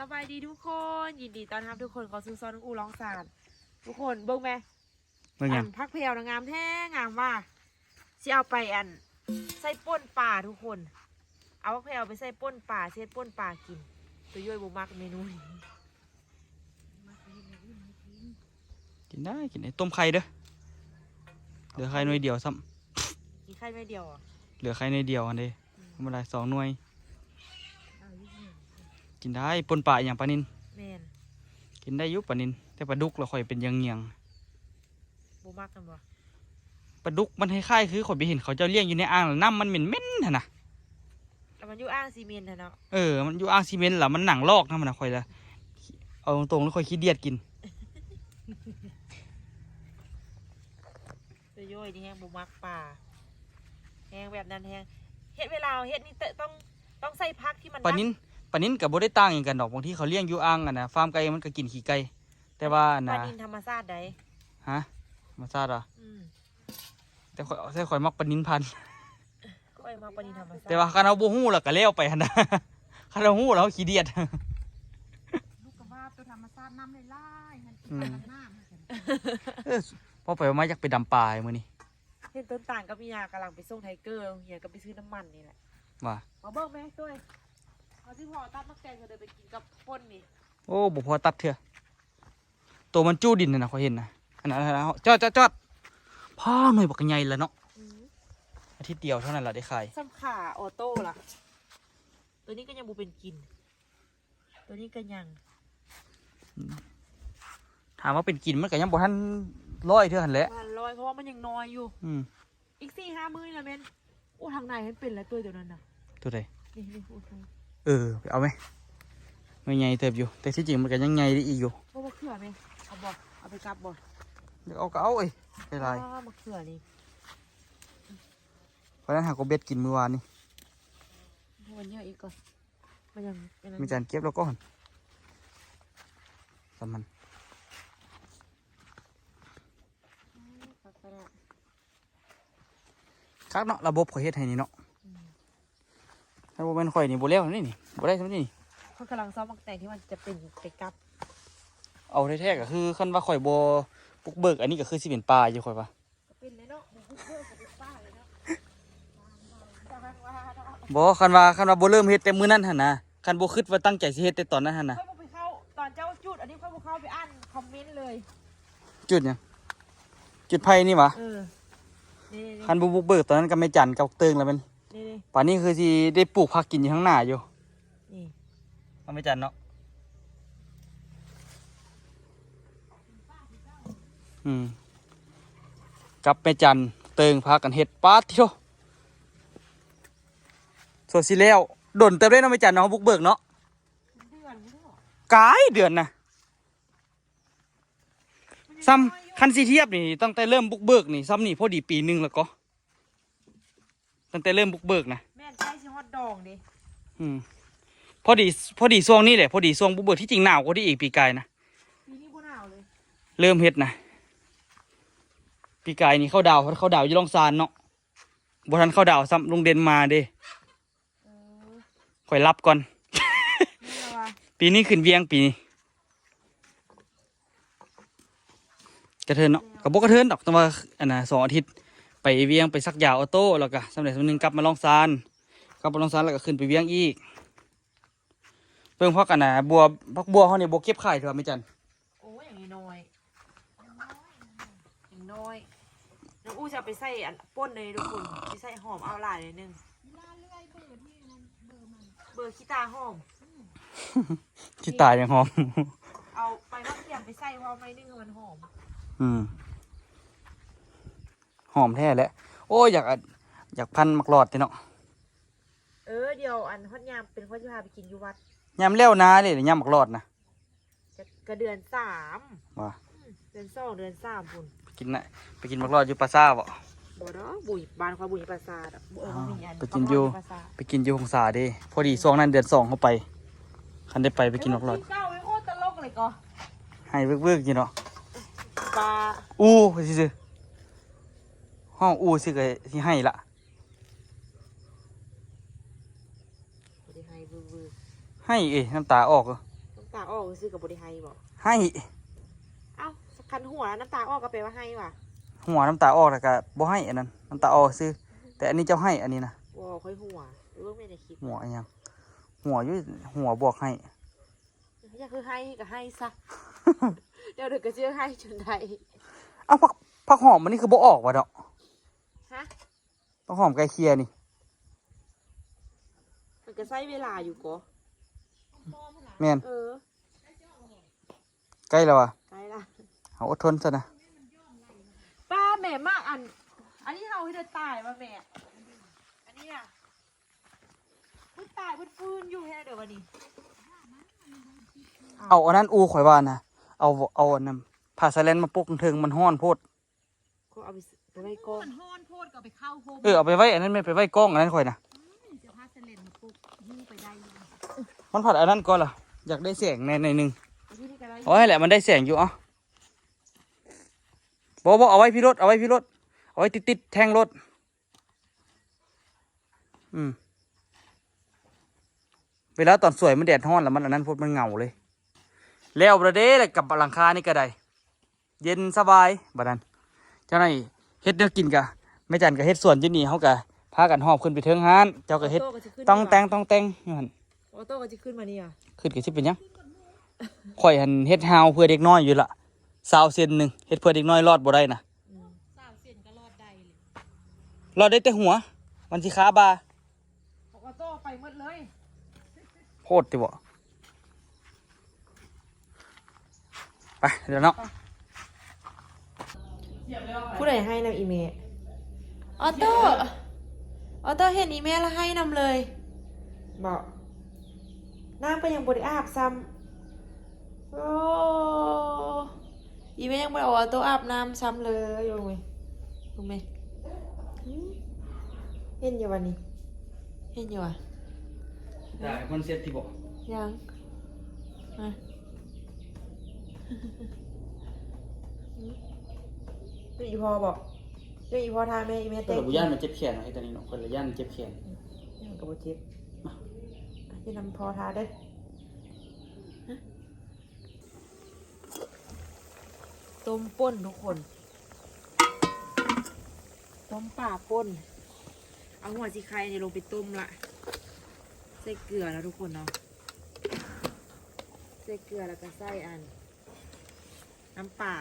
สบายดีทุกคน ยินดีต้อนรับทุกคนเข้าสู่ซอนอูร้องสารทุกคนเบิ่งไหมเบิ่งหยัอังนพักเพลนะงามแท้งามว่าสิเอาไปอันใส่ป่นป่าทุกคน เอาพักเพลไปใส่ป่นป่าเช็ดป่นป่ากิน ตัวย่อยบุมักเมนูนี้กินได้กินได้ต้มไข่เด้อเหลือไข่หน่วยเดียวซ้กินไข่ไม่เดียวอะำเหลือไข่หน่วยเดียวอันเด้ธรรมดาสองหน่วย กินได้ปนปลาอย่างปลานินแม่นกินได้อยุปลานินแต่ปลาดุกเราค่อยเป็นเยังเงียงบุมักกันบ่ๆปลาดุกมันคล้ายๆคือข่อยไปเห็นเขาเจ้าเลี้ยงอยู่ในอ่างแล้วน้ำมันเหม็นเหม็นๆหั่นนะแล้วมันอยู่อ่างซีเมนต์น่ะเนาะเออมันอยู่อ่างซีเมนต์ล่ะมันหนังลอกนะมันนะข่อยละเอาตรงๆแล้วข่อยขี้เดียดกินตัวย่อยนี่แห้งบุมักป่าแห้งแบบนั้นแห้งเฮ็ดเวลาเฮ็ดนี่เตต้องต้องใส่พักที่มันปลานิน ปลานินกับโบได้ต่างอย่างกันดอกบางที่เขาเลี้ยงอยู่อ่างอะนะฟาร์มไก่มันก็กินขี้ไก่แต่ว่าปลานะนินธรรมชาติใดฮะมาซาดอะอืมแต่ข่อยแต่ข่อยมักปลานินพันธุ์ก็ไอ้มาปลานินธรรมชาติแต่ว่าคันเอาบ่ฮู้แล้วก็แล้วไปหั่นนะคันเอาฮู้แล้วขี้เดียด ลูกกระบ้าตัวธรรมชาติน้ำเลยล่ายมันอืมมันน้ำมันเออพอไปว่ามาอยากไปดำปลาไอ้มื้อนี้เห็นต้นต่างกับพี่ยากำลังไปส่งไทเกอร์เฮียก็ไปซื้อน้ำมันนี่แหละว่ามาเบิ้งไหมด้วย เอาที่พอตัดมักแตงก็เดินไปกินกับป่นนี่โอ้บ่พอตัดเถอะตัวมันจู้ดินน่ะนะข่อยเห็นนะอันนั้นอันนั้นจอดจอดจอดพ่อหน่วยบักใหญ่แล้วเนาะอาทิตย์เดียวเท่านั้นล่ะได้ขายซ้ำขาออโต้ล่ะ ตัวนี้ก็ยังบูเป็นกิน ตัวนี้ก็ยัง ถามว่าเป็นกินมันก็ยังบ่ทันร้อยเท่าหั่นแหละมันลอยเพราะว่ามันยังน้อยอยู่ อืมอีกสี่ห้ามื้อนี่ละเมนโอ้ทางไหนมันเป็นแล้วตัวเดียวนั้นน่ะตัวใดนี่นี่โอ้ทาง เออไปเอาไหมไม่ใหญ่เติบอยู่ แต่ที่จริงมันก็ยังใหญ่ได้อีกอยู่พวกมะเขือไหมเอาบอกเอาไปกลับบอกเดี๋ยวเอาก็เอาเอ้ยไปไรอ๋อมะเขือนี่เพราะนั้นหากก็เบ็ดกินเมื่อวานนี่มันเยอะอีกก่อนมันยังยังมีจานเก็บแล้วก็หันสำมันตัดไปแล้วคักเนาะระบบข่อยเฮ็ดให้นี่เนาะ ถ้าบ่แม่นข่อยนี่บ่แล้วนี่นี่บ่ได้ซำนี่เขากำลังซ้อมมักแต่งที่มันจะเป็นไปกลับเอาแท้ๆก็คือคันว่าข่อยบ่ปุกเบิกอันนี้ก็คือสิเป็นปลาอยู่ข่อยว่าเป็นเลยเนาะมันเพื่อกับเป็นป้าเลยเนาะแต่ว่าว่าเนาะบ่คันว่าคันว่าบ่เริ่มเฮ็ดแต่มื้อนั้นหั่นนะคันบ่คิดว่าตั้งใจสิเฮ็ดแต่ตอนนั้นหั่นนะค่อยบ่ไปเข้าตอนเจ้าจุดอันนี้ค่อยบ่เข้าไปอ่านคอมเมนต์เลย จุดหยังจุดไผนี่หวะเออนี่นี่คันบ่บุกเบิกตอนนั้นก็ไม่จันกับเติงแล้วแมันนี่นี่ ป่านนี้คือสิได้ปลูกผักกินอยู่ข้างหน้าอยู่นี่เอาไม่จันเนาะอืมกับแม่จันเติงพากันเฮ็ดปาดที่โตส่วนสิแล้วดนเติมได้เนาะแม่จันเนาะบุกเบิกเนาะเดือนไม่ได้หรอกายเดือนนะซ้ำคันสิเทียบนี่ตั้งแต่เริ่มบุกเบิกนี่ซ้ำนี่พอดีปีหนึงแล้วก็ ตั้งแต่เริ่มบุกเบิกนะแม่นใช่สิฮอตดองดิอืมพอดีพอดีช่วงนี้แหละพอดีช่วงบุกเบิกที่จริงหนาวกว่าที่อีกปีกายนะปีนี้บ่หนาวเลยเริ่มเฮ็ดนะปีกายนี่เข้าดาวเข้าดาวอยู่ลองซานเนาะบ่ทันเข้าดาวซ้ำลุงเด่นมาเด้เออข่อยรับก่อน นี่ละวะปีนี้ขึ้นเวียงปีนี้กระเทินเนาะกับบกระเทินดอกแต่ว่าอันน่ะสองอาทิตย์ ไปเวียงไปซักยาออโต้แล้วก็สำเร็จสำนึงกลับมาลองซานกลับมาลองซานแล้วก็ขึ้นไปเวียงอีกเพิ่งพักกันนะบัวพักบัวเขาเนี่ยบัวเก็บไข่เถอะไม่จันโอ้ยอย่างนี้น้อยอย่างน้อยน้องอู้จะเอาไปใส่อันป่นเลยทุกคนไปใส่หอมเอาหลายเลยนึงล่าเลื่อยเบอร์ที่นั่นเบอร์มันเบอร์ขี้ตาหอมที่ตายยังหอม เอาไปมะเขือไปใส่ว่าไม่นึงมันหอม อืม หอมแท้แหล้วโอ้ยอยากอัดอยากพันมักหลอดเนาะเออเดี๋ยวอันฮอดยามเป็นข้อจะพาไปกินอยู่วัดยำแล้วนาเลยยำมักหลอดนะจะกระเดือนสามว่าอืมเดือนสองเดือนสามพุ่นไปกินนะไปกินมักหลอดอยู่ปลาซ่าบ่บ่เนาะบุยบานควาบุยปราสาทอะเออมันมีอันไปกินอยู่ปราสาทไปกินอยู่หงสาเด้พอดีช่วงนั้นเดือนสองเข้าไปคันได้ไปไปกินมักหลอดเก้าไอ้โคตรตลกเลยก็ให้เวิร์กๆอยู่เนาะปลาอู้สิซื้อ ห้องอู้สิก็สิให้ละบ่ได้ให้เบื่อให้เอ้ยน้ำตาออกเหรอๆโาออกซื้อกับบริไฮบอกให้เอ้าคันหัวแล้วน้ำตาออกก็แปลว่าให้ว่ะหัวน้ำตาออกแล้วก็บ่ให้อันนั้นน้ำตาออกซื้อแต่อันนี้เจ้าให้อันนี้นะวอค่อยหัวหรือว่าไม่ได้คิดหัวอันยังหัวอยู่หัวบวกให้อยากคือให้ก็ให้ซะเดี๋ยวเด็กก็เชื่อให้จนได้เอ้าผักผักหอมมันนี่คือบ่ออกวะเนาะ ฮะผักหอมไก่เคียนี่ มันก็ใช้เวลาอยู่ก็แม่นเออใกล้แล้วอะใกล้ละเอาอดทนซะนะป้าแม่มากอัน อันนี้เราให้ได้ตายมาแม่ อันนี้อะพูดตายพูดฟื้นอยู่แค่เดี๋ยววันนี้ เอาอันนั้นอูข่อยว่านะเอาเอาอันนั้นผ้าสแลนมาปุกเทิงมันห้อนโพดก็เอาไป ไปไว้กล้อง มันฮ้อนโพดก็เอาไปเข้าโฮมเออเอาไปไว้อันนั้นไม่ไปไว้กล้องอันนั้นข่อยนะเจะพาสเลนมาปุ๊บหิ้วไปได้เลยมันผัดอันนั้นก่อนล่ะอยากได้แสงในในหนึ่งเอาที่นี่ก็ได้เอาให้แหละมันได้แสงอยู่เอะบอกบอกเอาไว้พี่รถเอาไว้พี่รถเอาไว้ติดติดๆแทงรถอืมเวลาตอนสวยมันแดดร้อนแล้วมันอันนั้นพดมันเหงาเลย แล้วประเด้เลยกับหลังคานี่ก็ได้เย็นสบายบัดนั้นเจ้าไหนาย เฮ็ดเนื้อกินกะแม่จันก็เฮ็ดสวนอยู่นี่เขากะพากันหอบขึ้นไปเทิงห้านเจ้าก็เฮ็ดโต้จะขึ้นต้องแต่งมาต้องแต่งอยู่หั่นออโต้ก็จะขึ้นมานี่อะขึ้นก็สิเป็นหยังข่อยหันเฮ็ดฮาวเพื่อเด็กน้อยอยู่ละสาวเซนหนึ่งเฮ็ดเพื่อเด็กน้อยรอดบ่ได้นะอืมสาวเส้นก็รอดได้เลยรอดได้แต่หัว มันสิขาบาออโต้ไปหมดเลยโพดติบ่ไปเดี๋ยวเนาะ ผู้ใดให้นำอีเมลออโต้ออโต้เห็นอีเมลแล้วให้นำเลยบอกน้ำก็ยังบริอาบซ้ำโอ้อีเมลยังบริเอาออโต้อาบน้ำซ้ำเลยโอ้ยโอ้ยหืมเห็นอยู่วันนี้เห็นอยู่อะได้มันเสร็จติบ่ยังอะ เป็นอีพอบอกเป็นอีพอทาแม่อีแม่เพิ่เต้นละบ่ย่านมันเจ็บแขนเนาะไอ้ตอนนี้เนาะเพิ่นละย่านมันเจ็บแขนยังกับโบเจ็บอะจะนำพอทาเด้อฮะต้มป่นทุกคน ต้มป่าป่น เอาหัวสีไข่เนี่ยลงไปต้มละ ใส่เกลือแล้วทุกคนเนาะ ใส่เกลือแล้วก็ใส่อัน น้ำป่า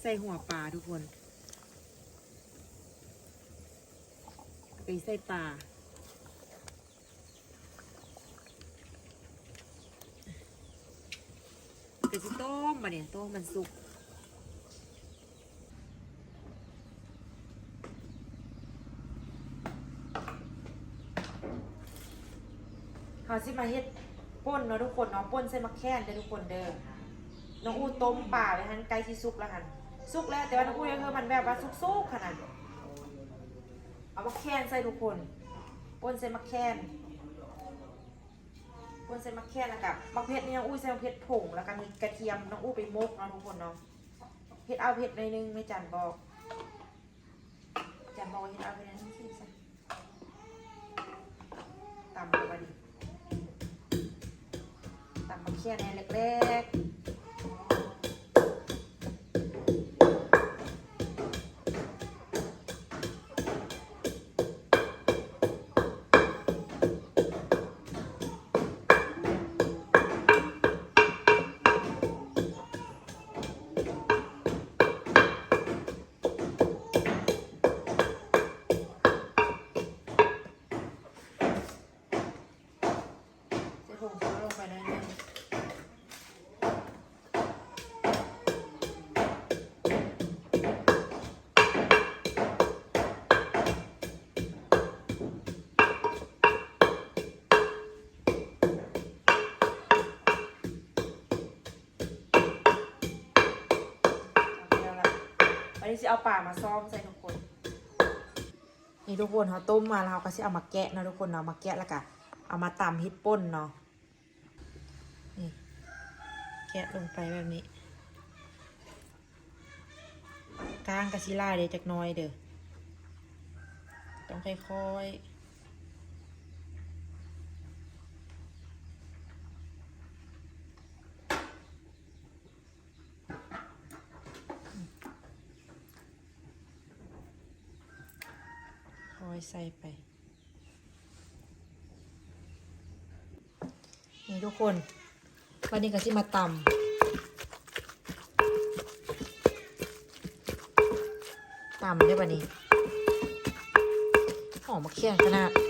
ใส่หัวปลาทุกคน ไปใส่ปลาก็จะต้มมาเนี่ยต้มมันสุกเขาสิมาเฮ็ดป่นเนาะทุกคนเนาะป่นใส่มะแข้นเด้อทุกคนเด้อน้องอูต้มป่าไว้หันไก่ที่สุกแล้วหัน สุกแล้วแต่ว่าน้องอู้ยังคือมันแบบว่าสุกๆขนาดเอามะแข้นใส่ทุกคนป่นใส่มะแข้นป่นใส่มะแข้นแล้วกับมะเผ็ดนี่น้องอู้ใส่มะเผ็ดผงแล้วก็มีกระเทียมน้องอู้ไปมกเนาะทุกคนเนาะเผ็ดเอาเผ็ดหน่อยนึงไม่จันบอกจันบอกว่าเผ็ดเอาเผ็ดน่อยนึงสิซะตำลงไปดิตำมะแข้นในเล็กๆ สิเอาป่ามาซ้อมใส่ทุกคนนี่ทุกคนเขาต้มมาแล้วเขาก็จะเอามาแกะนะทุกคนเนาะมาแกะแล้วก็เอามาตำฮิดป่นเนาะนี่แกะลงไปแบบนี้กลางกะชิล่าเดี๋ยวจักน้อยเด้อต้องค่อยๆ อยใส่ไป นี่ทุกคน วันนี้ก็สิมาตำตำได้วันนี้หอมมะเขือขนาด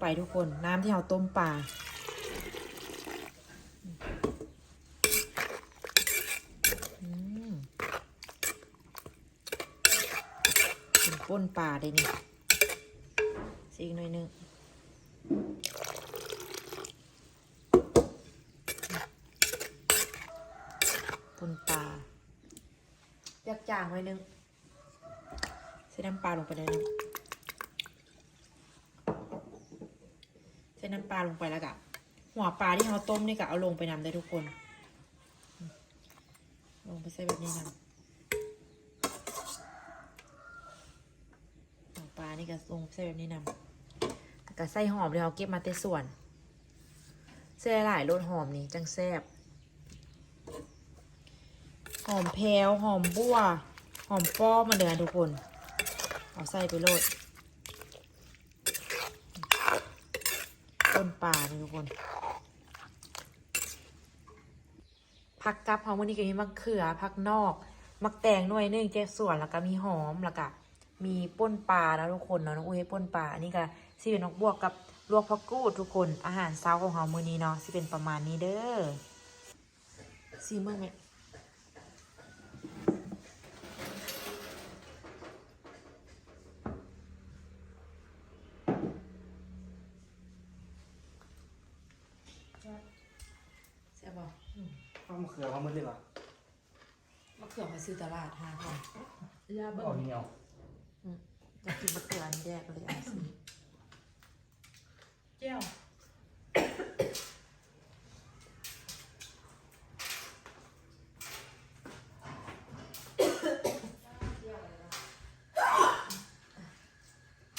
ไปทุกคน น้ำที่เราต้มปลาอืมเป็นป่นปลาได้นี่สีอีกหน่อยหนึงป่นปลายักจางหน่อยหนึงใส่น้ำปลาลงไปเลยนึงใส่ น้ำปลาลงไปแล้วกะหัวปลาที่เราต้มนี่กะเอาลงไปนำได้ทุกคน ลงไปใส่แบบนี้นะหัวปลานี่ก็ลงใส่แบบนี้นะแล้วก็ใส่หอมเลยเอาเก็บมาแต่ส่วนใส่หลายรสหอมนี่จังแซ่บหอมแพรวหอมบัวหอมป้อมาเดือนทุกคน เอาใส่ไปโลด ต้นปลานี่ทุกคนผักกับหอมวันนี้ก็มีมะเขือผักนอกมักแตงหน่วยนึงแจ๊ส่วนแล้วก็มีหอมแล้วก็มีป่นปลาแล้วทุกคนเนาะน้องอุ้ยให้ป่นปลาอันนี้ก็สิเป็นนกบวกกับลวกผักกูดทุกคนอาหารเช้าของเฮามื้อนี้เนาะสิเป็นประมาณนี้เด้อซีเมื่อไหม ข้าวมะเขือความมืดเลยปะมะเขือมาซื้อตลาดห้าพันยาเบิ่เอางเหนียวอยากกินมะเขืออันนี้แดกเลยเอาสิเจ้า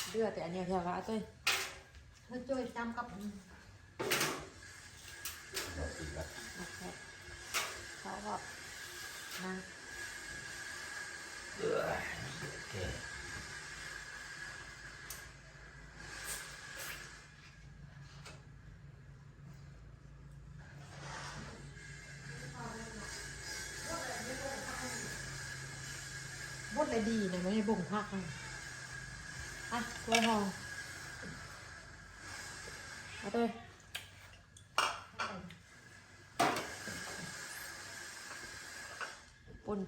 เลือดแต่อันเนี้ยเท่าละต้ยเธอช่วยจำกับ โอเคเขาก็นะบดเลยดีนะไม่ได้บ่งพักนะอะตัวหองเอาตัว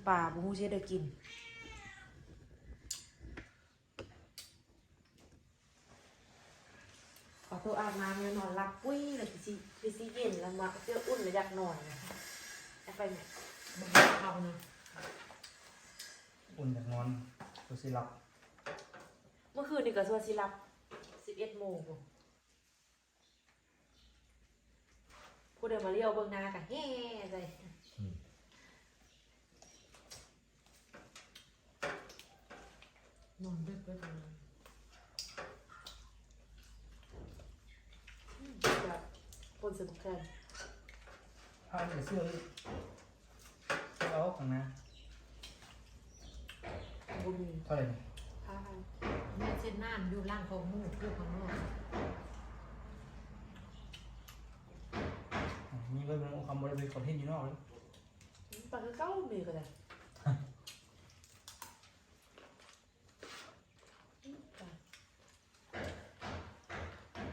ปนป่าบุหูเชดเดอกินขอตัวอาบน้ำแล้วนอนหลับปุ้ยเลยพี่ซีพี่ซีเย็นแล้วมาเจออุ่นเลยอยากนอนนะเอาไปไหมบังเอานะอุ่นจากนอนตัวสิรับ เมื่อคืนนี่ก็สวดสิรับสิบเอ็ดโมงพุ่นผู้เดินมาเลี้ยวเบิ่งหน้ากันแฮ่ใจ นอนดึกด้วยกันแบบปนสนุกแค่ผ้าเหนือเสื้อเสื้อเอาข้างน้าบุญเท่าไหร่เนี่ยผ้าแม่เช็ดน้ำอยู่ล่างของมูกอยู่ข้างนอกอะมีเบอร์เป็นคำบริเวณคอนเทนต์อยู่นอกเลยปากก็เก้ามือกันเลย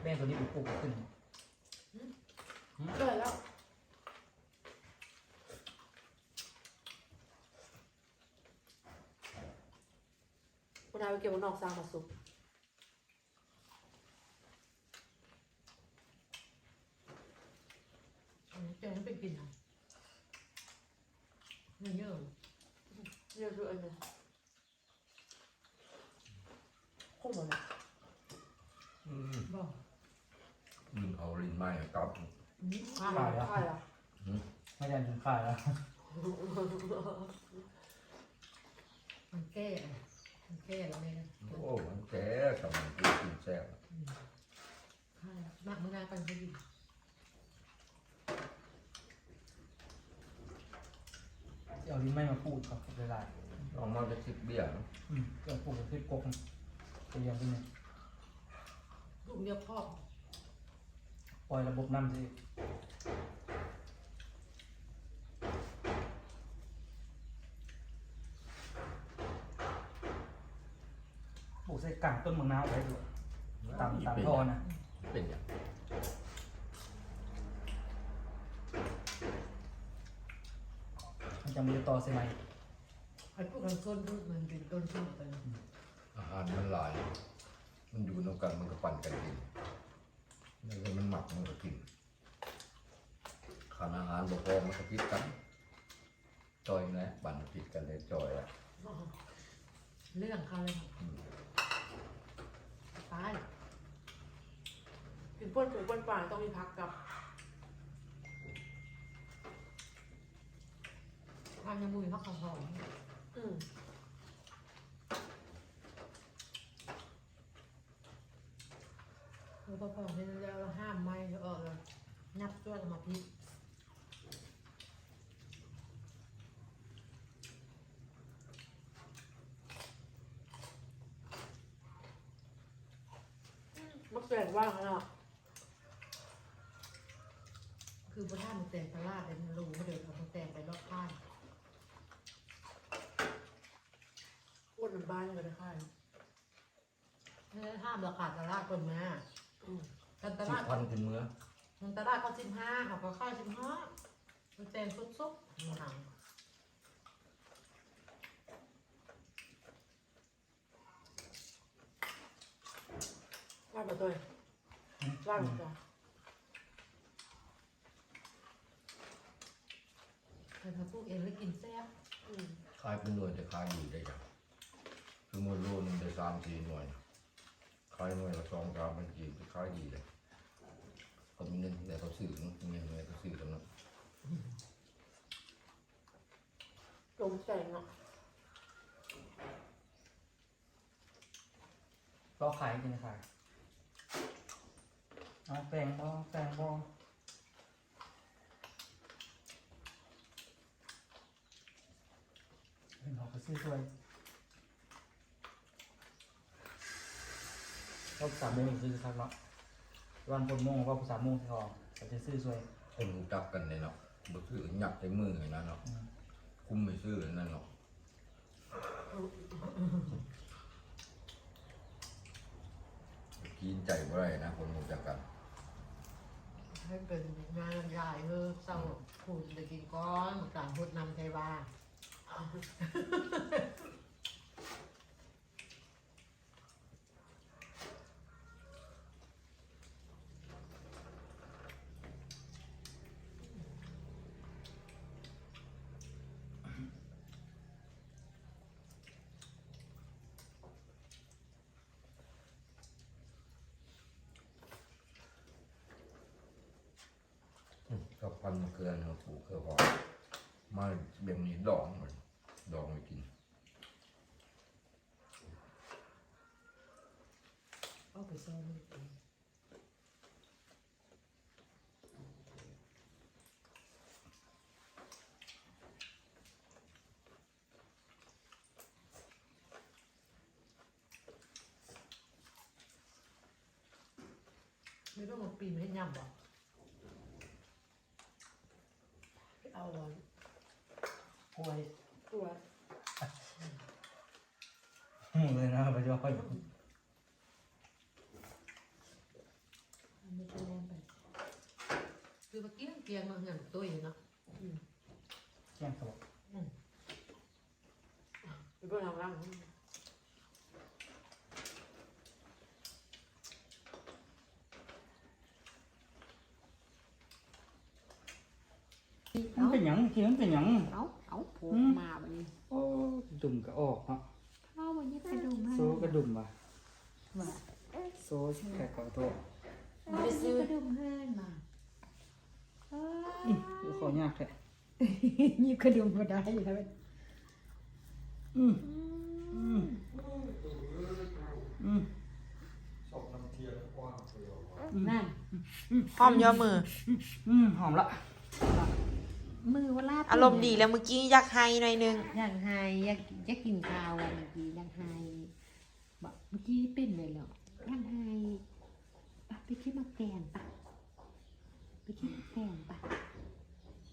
แม่งตัวนี้เป็นปลูกขึ้น เลยแล้วเวลา ไปเก็บมันออกซางมาสุกอันนี้เจอให้ไปกินอะไม่เยอะเยอะคืออันนี้ข้มหมดเลยอืมบอกมึงเอาลิ้นไม้กับข้าวแล้วข้าวแล้วไม่ได้ถึงข่ายแล้วมันแก้ อะมันแก้แล้วแม่โอ้มันแก่กับมันกินแซ่บใช่มากเมื่อนากันก็ดีเอาลิ้นไม่มาพูดครับเวลาเอามาจะคิดเบี้ยเนาะอืมเกิดปลูกขึ้นกกไปยังที่นี่ลูกเดียวพ่อปล่อยระบบน้ำสิ ลูกใส่กลางต้นมะนาวไว้ด้วยตามตามท่อนะเป็นอย่างมันจะมีต่อใช่ไหมไอ้พวกกันต้นพืชมันเป็นต้นพืชไปอาหารมันหลาย มันอยู่นำกันมันก็ปั่นกันกินแล้วก็มันหมักมันก็กินขานอาหารบ่พอมันก็พิษกันจอยนะปั่นพิษกันเลยจอยอะเรื่องเขาเลย ตายกินป้นปูป้นปลาต้องมีพักกับทานยามุยพักเขาหอมอืมแล้วก็พอให้แล้วห้ามไม่แล้วเออนับตัวมาพิ ษมักแปลกว่าขนาดคือพระท่านแต่งตลาดเป็นรูเขาเดินเอาแต่งไปรอบข้างอ้วนเหมือนบ้านกันนะค่ะนี่ห้ามราคาตลาดคนมาอืมกันตสิลาบดพันขึ้นเมื่อมันตลาดเขาสิบห้าเขาก็ค่ายสิบห้ามันแต่งซุบๆมันหางว่าแบบตัว ว่าแบบตัวแต่ถ้าปลูกเองแล้วกินแซ่บอืมขายเป็นหน่วยแต่ขายอยู่ได้จ้ะคือมันโลนึงได้สามสี่หน่วยขายหน่วยละสองสามพันกีบขายดีเลยเขามีเงินแต่เขาซื้อเนอะมีเงินแต่เขาซื้อกันเนาะจมแสงเนาะก็ขายจริงขาย เอาแปลงบ่แปลงบ่เห็นเขาก็ซื้อถ้วยก็สามโมงซื้อครับเนาะวันปนโมงก็สามโมงที่ออกเขาจะซื้อถ้วยคนรู้จักกันเลยเนาะบ่ซื้อหยักใส่มือเลยนะเนาะคุ้มไม่ซื้อเลยนั่นเนาะกินใจบ่ได้นะคนรู้จักกัน ให้เป็นงานใหญ่เออเศร้าพูดเลยกินก้อนต่างพูดนำไทยว่า พันมะเขือเนาะปลูกเขือหอมมาเบี่ยงนี้ดองมันดองไปกิน เอาไปซ่อนไว้เองไม่ต้องมาปีนให้ยำหรอก เอาไว้กล้วยตัวหูเลยนะไปย่อยมันไม่ต้องแรงไปคือเมื่อกี้เกียงมาเงินตัวเองเนาะ แก้มเขาบอก เป็นเพื่อนทางล่าง มันเป็นหยังเคียงเป็นหยัง เอาเอาโผล่มาวันนี้ โอ้ ดุ่มก็ออกเนาะเข้าวันนี้กระดุมให้โซก็ดุ่มว่ะว่าโซแค่ขอโทษไม่ได้ซื้อกระดุมเพื่อนมาอืมเดี๋ยวขอยากแท้ยิบกระดุมก็ได้อยู่แล้วอืมอืมอืมนั่นหอมย่อมือ อืมหอมละ มือว่าลาบอารมณ์ดีแล้วเมื่อกี้อยากให้หน่อยนึงอยากไฮอยากอยากกินข้าวอะเมื่อกี้อยากไฮบอกเมื่อกี้เป็นเลยเหรออยากไฮปะไปคิดมาแกนปะไปคิดมาแกนปะ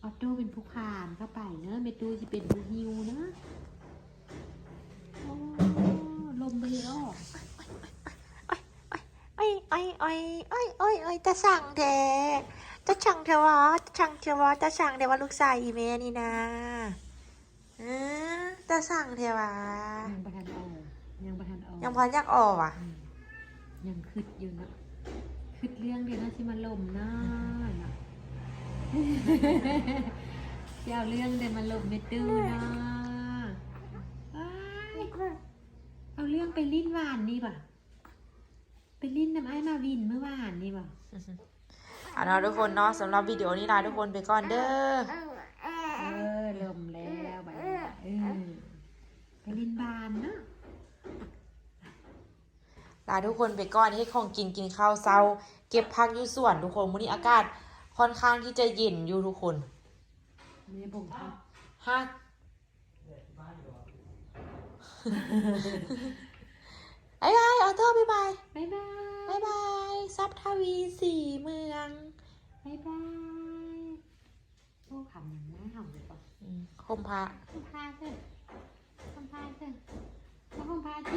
ออโต้เป็นผู้พานเข้าไปเนอะเมตูจะเป็นผู้ฮิวนะโอ้ลมไปเลยออกไอ้ไอ้ไอ้ไอ้ไอ้ไอ้จะสั่งแท้ จะสั่งเทวะจะสั่งเทวะจะสั่งเทวะลูกชายอีเมนี่นะเออจะสั่งเทวะยังประทันออกยังประทันออกยังพออยากออกอะอืมยังคิดอยู่นะคิดเรื่องเดียวนะที่มาลมนะนะจะเอาเรื่องเดียวมาลมไม่ตื้อนะอ้ายเอาเรื่องไปลิ้นหวานนี่ป่ะไปลิ้นน้ำไอ้มาวินเมื่อวานนี่ป่ะ เอาเนาะทุกคนเนาะสำหรับวิดีโอนี้ลาทุกคนไปก่อนเด้อเออลมแล้วไปเออไปลิ้นบานเนาะลาทุกคนไปก่อนให้ของกินกินข้าวเช้าเก็บพักอยู่สวนทุกคนมื้อนี้อากาศค่อนข้างที่จะเย็นอยู่ทุกคนนี่ผมครับฮะบายบายออโต้บายบายบ๊ายบาย บายบายซับทวีสี่เมืองบ๊ายบายโอ้คำอย่างน่าหอมเลยป่ะอืมคมพระคมพาเถอะคมพาเถอะแล้วคมพาที่